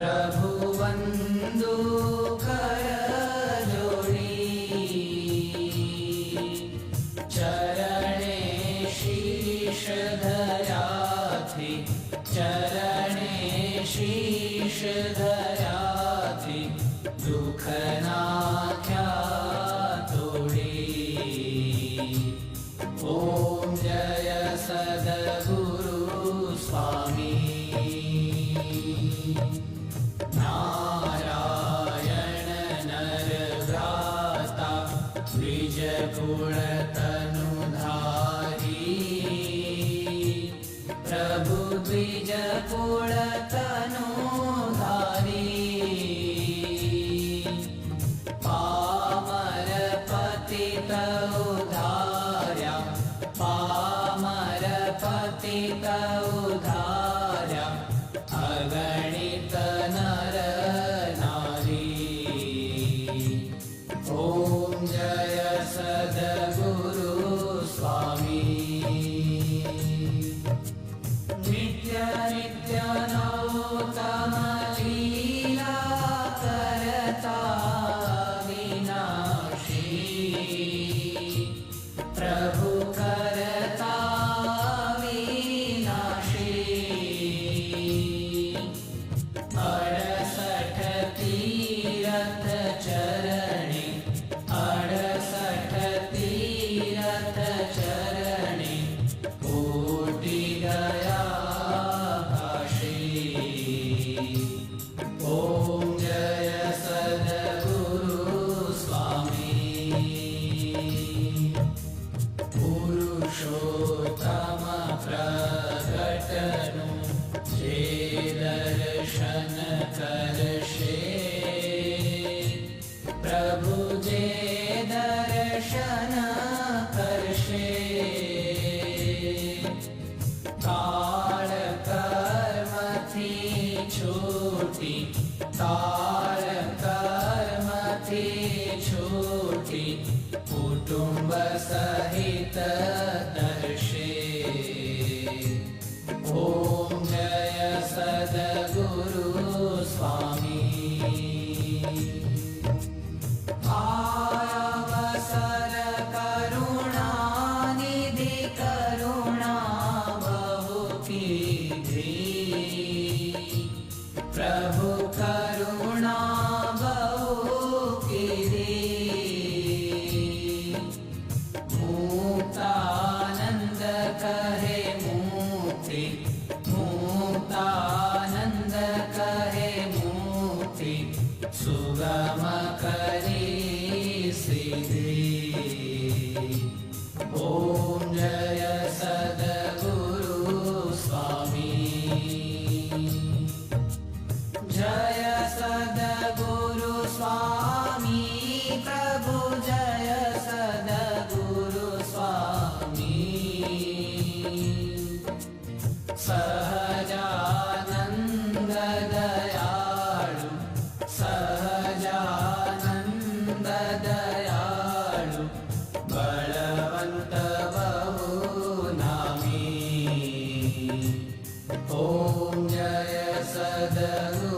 प्रभुवन्दु करजोडी चरणे शीर्षधराथि चरणे शीर्षधराथि दुःखनाख्या तोडी ॐ जय सदगुरु स्वामी पुर तनुधारी प्रभु द्विजपुरतनुरी पामरपति तौ धार पामर पतितौ नित्या「すがまか Hello.